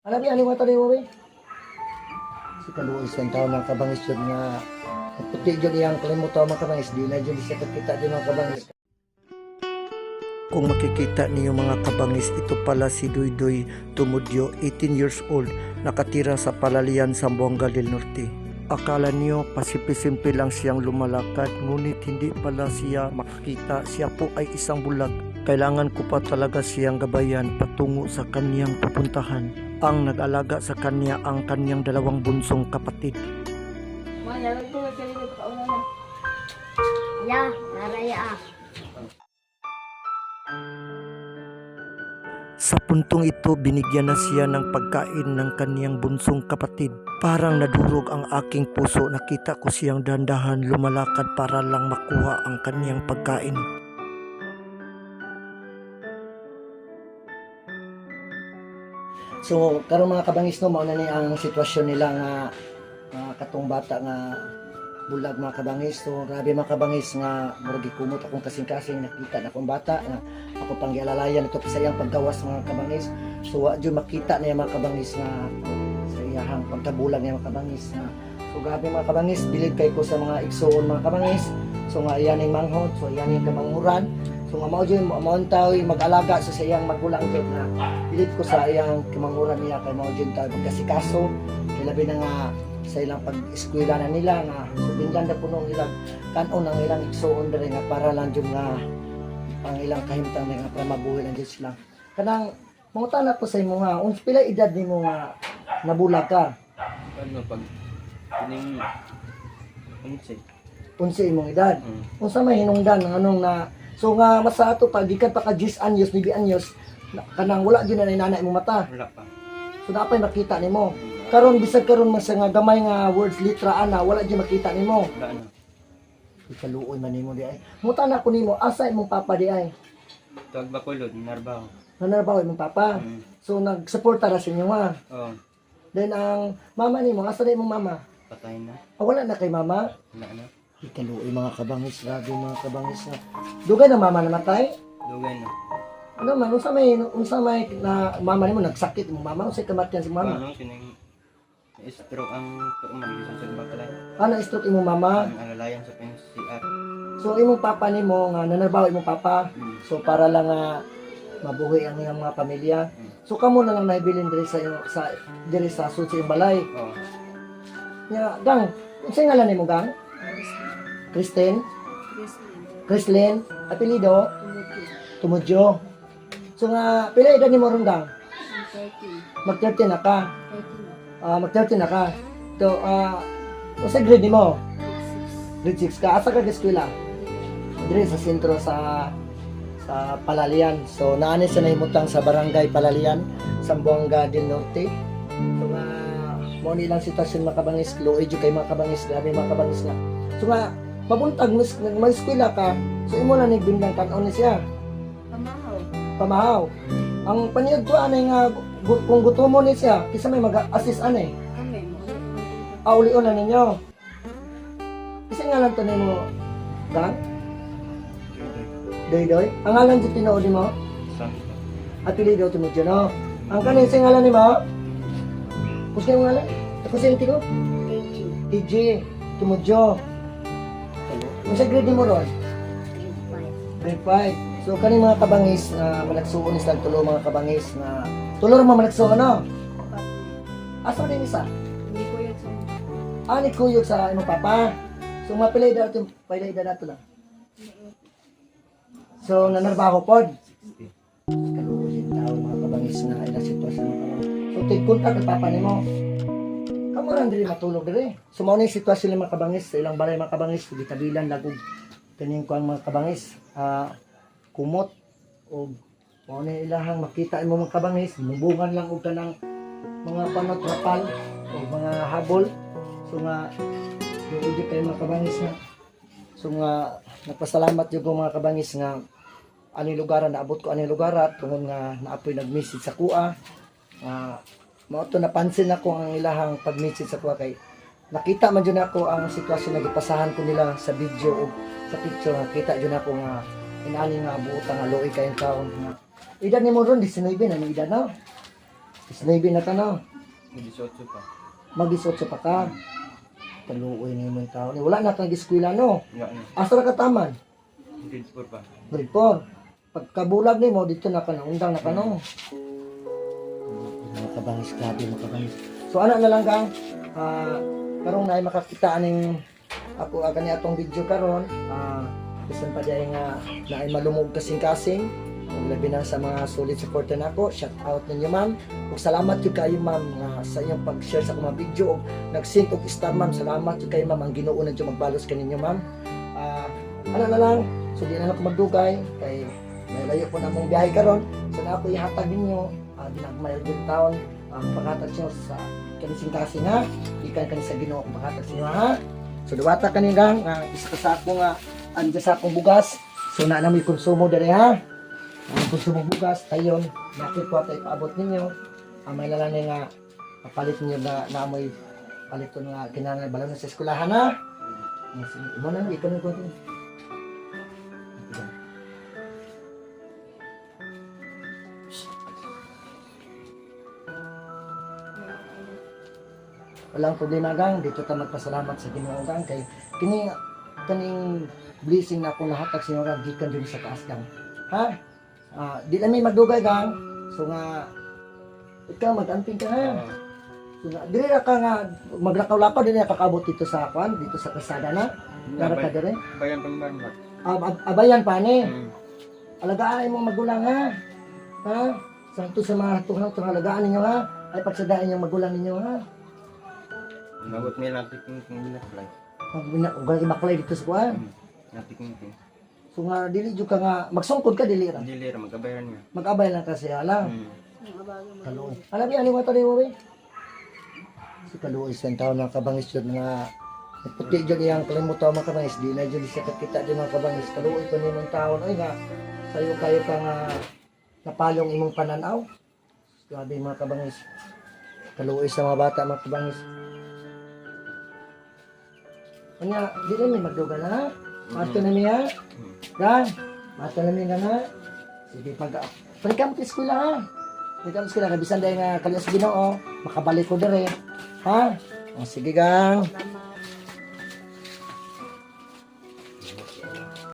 Alam niya, ano nga tali mo? Si Kaluoy sa taon ng kabangis yun nga puti dyan iyang kalimutan mga kabangis. Di na dyan siya kakita din mga kabangis. Kung makikita niyo mga kabangis, ito pala si Duydoy Tumudyo, 18 years old, nakatira sa Palalian, Zamboanga del Norte. Akala niyo pasipisimple lang siyang lumalakad, ngunit hindi pala siya makakita. Siya po ay isang bulag. Kailangan ko pa talaga siyang gabayan patungo sa kaniyang pupuntahan. Ang nag-alaga sa kanya ang kaniyang dalawang bunsong kapatid. Sa puntong ito, binigyan na siya ng pagkain ng kaniyang bunsong kapatid. Parang nadurog ang aking puso. Nakita ko siyang dandahan lumalakad para lang makuha ang kaniyang pagkain. So, karon mga kabangis no, mauna ni ang sitwasyon nila nga nga katong bata nga bulag mga kabangis. So, grabe mga kabangis nga murag kumot akong kasing-kasing nakita na akong bata nga ako pang gialalayan ito sa iyang paggawas mga kabangis. So, wa jud makita na mga kabangis nga sa iyahang pagkabulag niya mga kabangis nga So, grabe mga kabangis, bilib kay ko sa mga igsoon mga kabangis. So, nga iyan yung manghod, so iyan yung kamanguran. So, nga mao jud mo tayo mag-alaga sa iyang magulang jud nga Pilit ko sa iyang kimanguran niya kay mao jud tayo pagkasikaso kay labi na nga sa ilang pag-eskwela na nila nga subindan na puno ang ilang kanon ang ilang igsoon diri nga para lang jud nga ang ilang kahimtang nga para mabuhi lang jud sila. Kanang mangutan ko sa imo nga uns pila edad nimo nga nabulag ka? Ano pag kining unsi unsa imong edad? Mm. unsa may hinungdan ng anong na so nga masa ato pa gikan pa ka 10 anyos 9 anyos na- kanang wala gyud na nanay mo mata. Wala pa. So dapat makita nimo. Karon bisag karon man sa nga gamay nga words litra ana wala di makita nimo. Wala na. Ikaluoy man nimo di ay. Muta na ko nimo asa imong papa di ay? Tuwag bakulod narbaho nanarbaw imong papa. Mm. so nagsuporta ra sa inyo ha oh then ang mama nimo asa na imong mama? Patay na. Ah, wala na kay mama? Wala na ikaluoy mga kabangis grabe mga kabangis na. Dugay na mama namatay? Dugay na. Ano man unsa may unsa may na mama nimo nagsakit imong mama unsa kamatian si mama? Ano kining stroke ang tuuman gisan sa baklay ana stroke imong mama? Ang alalayan sa PNCR so imong papa nimo nga nanarbaw imong papa. Mm. So para lang nga mabuhi ang iyang mga pamilya. So kamo na lang naibilin diri sa iyong- sa diri sa sud sa balay. oh Nya gang, unsa ngalan nimo gang? Kristen, Krislin, apelyido Tumudyo. So nga pila edad nimo ron gang? Mag 30 na ka. Ah, mag 30 na ka. To ah unsa grade nimo? Grade 6 ka. Asa ka eskwela? Diri sa sentro sa sa Palalian. So naani sa nahimutang sa barangay Palalian, Zamboanga del Norte. So nga mo ni lang sitwasyon mga kabangis, low age kay mga kabangis, grabe mga kabangis na. So nga mabuntag mas mag-eskwela ka, so imo na nagbindang kanon ni siya, Pamahaw. pamahaw. Ang paniud to anay nga gu- kung gutom mo ni siya, kisa may mag-assist anay. Kami, mo. Aulion na ninyo. Kasi nga lang to nimo, gang, doy-doy. Ang ngalan di tinuod mo, santo apelido to mo dyan, no? Ang kanin sa ngalan ni mo, Kus kayo ngalan? Ako sa ko? TJ, Tumudyo. Kung sa grade mo ron? Grade 5. So, kaning mga kabangis na malagsuon is tulo mga kabangis na tulo mo malagsuon, no? Asa din isa? Ko yun sa Ah, ni Kuyog sa imong papa. So, mapilay daw ito, pilay daw nato lang. So, nanarbaho pod. Kaluhin tao mga kabangis na ilang sitwasyon. So, take contact ang papa nimo. Kamu lang diri matulog diri. So, mao na yung sitwasyon ng mga kabangis. Ilang balay mga kabangis, gitabilan lagog. Kaning ko ang mga kabangis. Ah, kumot. O, mao na ilahang makita mo mga kabangis. Mubungan lang og tanang mga panotrapal o mga habol. So nga, yung udi kayo mga kabangis nga. So nga, nagpasalamat ko mga kabangis nga ani lugaran naabot ko ani lugaran tungod nga naapoy nag-message sa kuha nga mao to napansin ako ang ilahang pag-message sa kuha kay nakita man jud ako ang sitwasyon na gipasahan ko nila sa video o sa picture nakita jud ako nga inani nga buota nga luoy kayong taon nga edad ni mo ron 19 na ni edad no Navy na ka no. May 18 pa. Mag-isot sa pa ka. Kaluoy na yung tao. ni. Wala na kang eskwela no. Na. Asa ra ka taman? Grade 4 pa. Grade 4. Pagkabulag ni mo, dito na ka na. Undang na ka no. Mga kabangis, grabe mga kabangis. So ana na lang kang ah karong na ay makakita aning ako aga ni atong video karon. Ah bisan pa diay nga na ay malumog kasing-kasing. Ug labi na sa mga solid supporter nako shout out ninyo ma'am. Ug salamat jud kayo ma'am nga sa inyong pag-share sa mga video. Ug nag-sync og star ma'am. Salamat jud kayo ma'am. Ang Ginoo na jud magbalos kaninyo ma'am. Ah ano na lang? So di na ako magdugay. Kay may layo po na mong biyahe karon. So na ako ihatag ninyo uh, dinagmay jud taon ang paghatag nyo sa kanising kasi nga ikan kani sa Ginoo ang paghatag sa inyo ha? So duwata kani gang nga isa sa ako nga anja sa akong bugas. So na na may konsumo dere ha? Ang konsumo bugas tayon nakit po tay paabot ninyo. Ang may lalani nga papalit ninyo na naamoy paliton nga kinahanglan balon sa eskwelahan ha? Imo na ikaw na ko walang problema gang dito ta magpasalamat sa Ginoo gang. Kay kini kaning blessing na akong nahatag sa inyo gang gikan din sa taas gang. Ha? Ah, di na may magdugay gang. So nga ikaw mag-amping ka ha? Ah, so nga diri ra ka nga maglakaw-lakaw diri ka kakabot dito sa kwan dito sa kasada na. Dara ka diri Bayan pang barmat. Ab- ab- abayan pa ni. Hmm. alagaan mo magulang ha? Ha? Sa sa mga tuhang tuhang alagaan ninyo ha? Ay pagsadain yung magulang ninyo ha Nabot nila natin kung kung nila fly. pag bina- ug imaklay dito sa kwan Hmm. Natin kung kung. So nga dili jud ka nga magsungkod ka dili ra. Dili ra magabayaran nga. Mag-abay lang kasi alang. Hmm. Kaluoy. Alam ni ani mo to mo Si kaluoy sa taon ng kabangis jud nga puti jud iyang kalimutan mga kabangis di na jud siya kita jud mga kabangis kaluoy pa nimong taon ay nga sayo kayo ka nga napalong imong pananaw. Grabe mga kabangis. Kaluoy sa mga bata mga kabangis. Kanya, di na may magduga na. Mato na niya. Dan, mato na niya na. Sige, pag... Pagkam ka eskwela ha. Pagkam eskwela, kabisan dahil nga kanya sa ginoo, makabalik ko dere. Ha? O, sige gang.